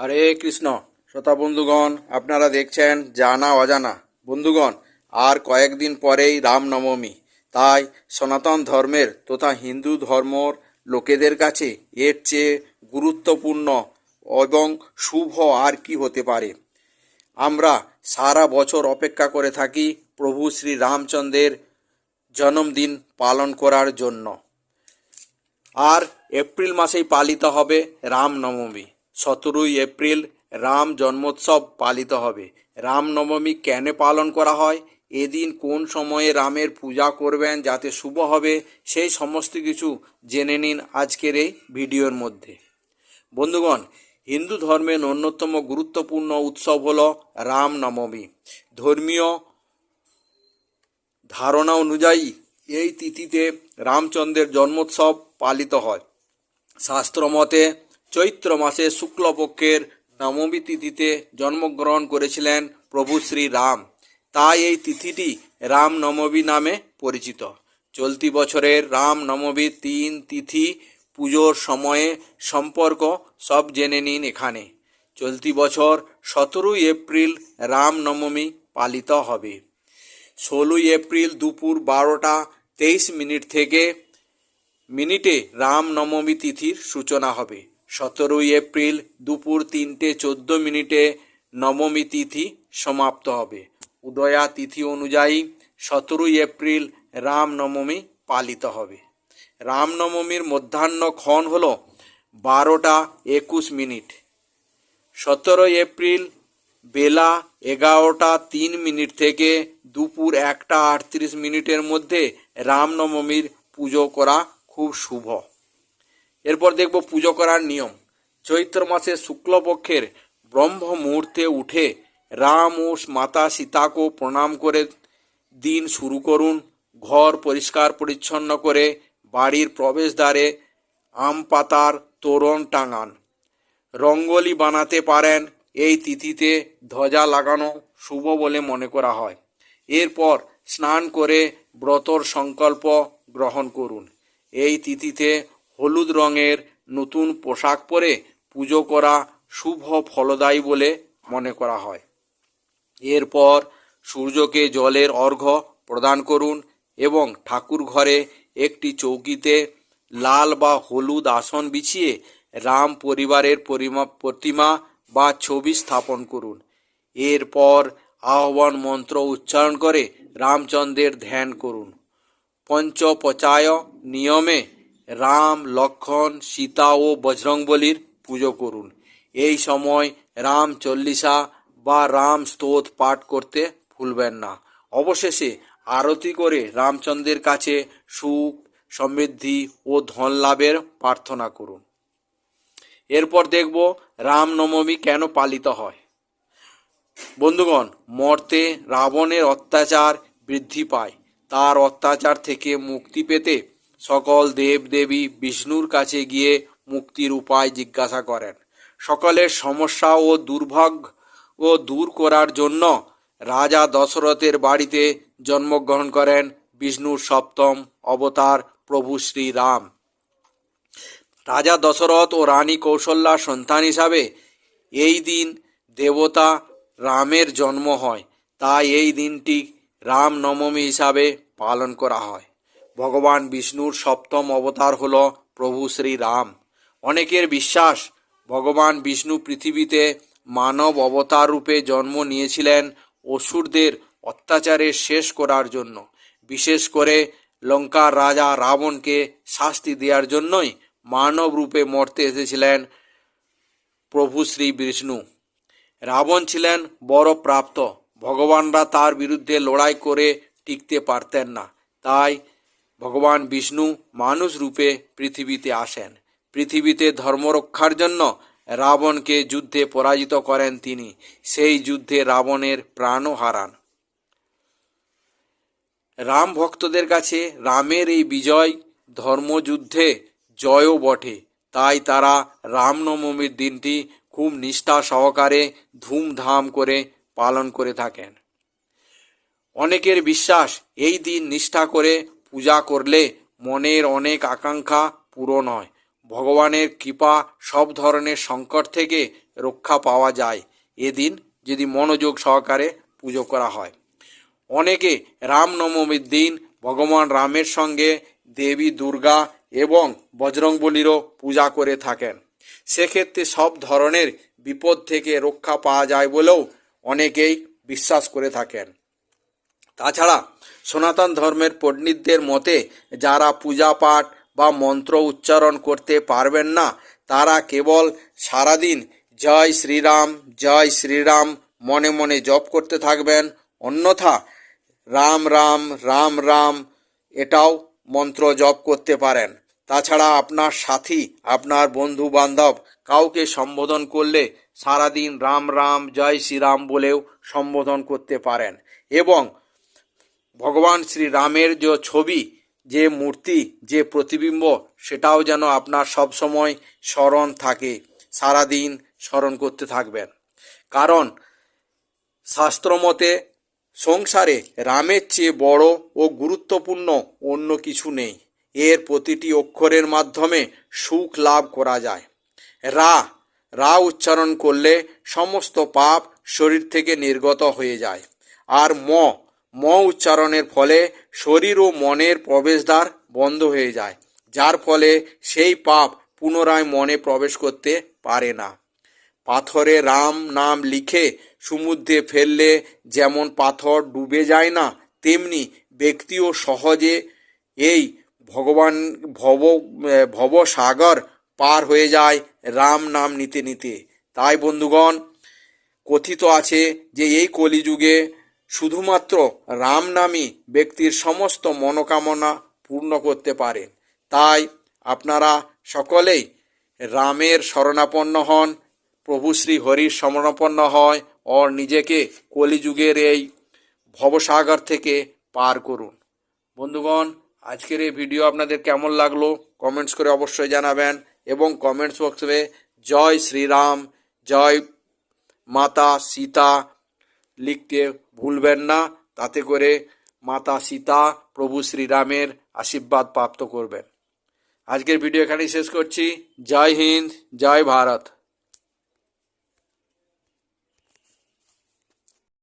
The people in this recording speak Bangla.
হরে কৃষ্ণ। শ্রোতা বন্ধুগণ, আপনারা দেখছেন জানা অজানা। বন্ধুগণ, আর কয়েকদিন পরেই রামনবমী তাই সনাতন ধর্মের তথা হিন্দু ধর্মর লোকেদের কাছে এর চেয়ে গুরুত্বপূর্ণ এবং শুভ আর কি হতে পারে। আমরা সারা বছর অপেক্ষা করে থাকি প্রভু শ্রী রামচন্দ্রের জন্মদিন পালন করার জন্য। আর এপ্রিল মাসেই পালিত হবে রামনবমী সতেরোই এপ্রিল রাম জন্মোৎসব পালিত হবে। রামনবমী কেন পালন করা হয়? এদিন কোন সময়ে রামের পূজা করবেন, যাতে শুভ হবে, সেই সমস্ত কিছু জেনে নিন আজকের এই ভিডিওর মধ্যে। বন্ধুগণ, হিন্দু ধর্মের অন্যতম গুরুত্বপূর্ণ উৎসব হল রামনবমী ধর্মীয় ধারণা অনুযায়ী এই তিথিতে রামচন্দ্রের জন্মোৎসব পালিত হয়। শাস্ত্রমতে চৈত্র মাসে শুক্লপক্ষের নবমী তিথিতে জন্মগ্রহণ করেছিলেন প্রভু শ্রী রাম। তাই এই তিথিটি রামনবমী নামে পরিচিত। চলতি বছরের রামনবমীর তিন তিথি পুজোর সময়ে সম্পর্ক সব জেনে নিন এখানে। চলতি বছর সতেরোই এপ্রিল রামনবমী পালিত হবে। ষোলোই এপ্রিল দুপুর বারোটা তেইশ মিনিট থেকে মিনিটে রামনবমী তিথির সূচনা হবে। সতেরোই এপ্রিল দুপুর তিনটে চোদ্দ মিনিটে নবমী তিথি সমাপ্ত হবে। উদয়া তিথি অনুযায়ী সতেরোই এপ্রিল রামনবমী পালিত হবে। রামনবমীর মধ্যাহ্নক্ষণ হল বারোটা একুশ মিনিট। সতেরোই এপ্রিল বেলা এগারোটা তিন মিনিট থেকে দুপুর একটা আটত্রিশ মিনিটের মধ্যে রামনবমীর পুজো করা খুব শুভ। এরপর দেখব পুজো করার নিয়ম। চৈত্র মাসের শুক্লপক্ষের ব্রহ্ম মুহূর্তে উঠে রাম ও মাতা, সীতাকে প্রণাম করে দিন শুরু করুন। ঘর পরিষ্কার পরিচ্ছন্ন করে বাড়ির প্রবেশদ্বারে আম পাতার তোরণ টাঙান। রঙ্গোলি বানাতে পারেন। এই তিথিতে ধ্বজা লাগানো শুভ বলে মনে করা হয়। এরপর স্নান করে ব্রতর সংকল্প গ্রহণ করুন। এই তিথিতে হলুদ রঙের নতুন পোশাক পরে পুজো করা শুভ ফলদায়ী বলে মনে করা হয়। এরপর সূর্যকে জলের অর্ঘ্য প্রদান করুন এবং ঠাকুর ঘরে একটি চৌকিতে লাল বা হলুদ আসন বিছিয়ে রাম পরিবারের পরিমা প্রতিমা বা ছবি স্থাপন করুন। এরপর আহ্বান মন্ত্র উচ্চারণ করে রামচন্দ্রের ধ্যান করুন। পঞ্চপচায় নিয়মে রাম, লক্ষণ, সীতা ও বজরংবলীর পুজো করুন। এই সময় রাম চল্লিশা বা রাম স্তোত পাঠ করতে ভুলবেন না। অবশেষে আরতি করে রামচন্দ্রের কাছে সুখ, সমৃদ্ধি ও ধন লাভের প্রার্থনা করুন। এরপর দেখব রামনবমী কেন পালিত হয়। বন্ধুগণ, মর্তে রাবণের অত্যাচার বৃদ্ধি পায়। তার অত্যাচার থেকে মুক্তি পেতে সকল দেব দেবী বিষ্ণুর কাছে গিয়ে মুক্তির উপায় জিজ্ঞাসা করেন। সকলের সমস্যা ও দুর্ভাগ্য ও দূর করার জন্য রাজা দশরথের বাড়িতে জন্মগ্রহণ করেন বিষ্ণুর সপ্তম অবতার প্রভু শ্রীরাম। রাজা দশরথ ও রানী কৌশল্যার সন্তান হিসাবে এই দিন দেবতা রামের জন্ম হয়। তাই এই দিনটি রামনবমী হিসাবে পালন করা হয়। ভগবান বিষ্ণুর সপ্তম অবতার হল প্রভু শ্রী রাম অনেকের বিশ্বাস, ভগবান বিষ্ণু পৃথিবীতে মানব অবতার রূপে জন্ম নিয়েছিলেন অসুরদের অত্যাচারের শেষ করার জন্য। বিশেষ করে লঙ্কার রাজা রাবণকে শাস্তি দেওয়ার জন্যই মানব রূপে মরতে এসেছিলেন প্রভু শ্রী বিষ্ণু। রাবণ ছিলেন বড় প্রাপ্ত। ভগবানরা তার বিরুদ্ধে লড়াই করে টিকতে পারতেন না। তাই ভগবান বিষ্ণু মানুষ রূপে পৃথিবীতে আসেন। পৃথিবীতে ধর্ম রক্ষার জন্য রাবণকে যুদ্ধে পরাজিত করেন তিনি। সেই যুদ্ধে রাবণের প্রাণও হারান। রাম ভক্তদের কাছে রামের এই বিজয় ধর্মযুদ্ধে জয়ও বটে। তাই তারা রামনবমীর দিনটি খুব নিষ্ঠা সহকারে ধুমধাম করে পালন করে থাকেন। অনেকের বিশ্বাস এই দিন নিষ্ঠা করে পূজা করলে মনের অনেক আকাঙ্ক্ষা পূরণ হয়। ভগবানের কৃপা সব ধরনের সংকট থেকে রক্ষা পাওয়া যায়। এদিন যদি মনোযোগ সহকারে পুজো করা হয়। অনেকে রামনবমীর দিন ভগবান রামের সঙ্গে দেবী দুর্গা এবং বজরংবলীরও পূজা করে থাকেন। সেক্ষেত্রে সব ধরনের বিপদ থেকে রক্ষা পাওয়া যায় বলেও অনেকেই বিশ্বাস করে থাকেন। তাছাড়া সনাতন ধর্মের পণ্ডিতদের মতে, যারা পূজা পাঠ বা মন্ত্র উচ্চারণ করতে পারবেন না, তারা কেবল সারাদিন জয় শ্রীরাম জয় শ্রীরাম মনে মনে জপ করতে থাকবেন। অন্যথা রাম রাম রাম রাম এটাও মন্ত্র জপ করতে পারেন। তাছাড়া আপনার সাথী, আপনার বন্ধু বান্ধব কাউকে সম্বোধন করলে সারাদিন রাম রাম, জয় শ্রীরাম বলেও সম্বোধন করতে পারেন। এবং ভগবান শ্রী রামের যে ছবি, যে মূর্তি, যে প্রতিবিম্ব, সেটাও যেন আপনার সব সময় স্মরণ থাকে, সারাদিন স্মরণ করতে থাকবেন। কারণ শাস্ত্রমতে সংসারে রামের চেয়ে বড় ও গুরুত্বপূর্ণ অন্য কিছু নেই। এর প্রতিটি অক্ষরের মাধ্যমে সুখ লাভ করা যায়। রা রা উচ্চারণ করলে সমস্ত পাপ শরীর থেকে নির্গত হয়ে যায়। আর ম ম উচ্চারণের ফলে শরীর ও মনের প্রবেশদ্বার বন্ধ হয়ে যায়, যার ফলে সেই পাপ পুনরায় মনে প্রবেশ করতে পারে না। পাথরে রাম নাম লিখে সমুদ্রে ফেললে যেমন পাথর ডুবে যায় না, তেমনি ব্যক্তিও সহজে এই ভগবান, ভব ভবসাগর পার হয়ে যায় রাম নাম নিতে নিতে। তাই বন্ধুগণ, কথিত আছে যে এই কলিযুগে শুধুমাত্র রাম নামই ব্যক্তির সমস্ত মনোকামনা পূর্ণ করতে পারে তাই আপনারা সকলেই রামের শরণাপন্ন হন, প্রভু শ্রী হরির শরণাপন্ন হয় ও নিজেকে কলিযুগের এই ভবসাগর থেকে পার করুন। বন্ধুগণ, আজকের এই ভিডিও আপনাদের কেমন লাগল কমেন্টস করে অবশ্যই জানাবেন এবং কমেন্টস বক্সে জয় শ্রীরাম, জয় মাতা সীতা লিখতে ভুলবেন না। তাতে করে মাতা, সীতা, প্রভু শ্রীরামের আশীর্বাদ প্রাপ্ত করবেন। আজকের ভিডিও এখানেই শেষ করছি। জয় হিন্দ, জয় ভারত।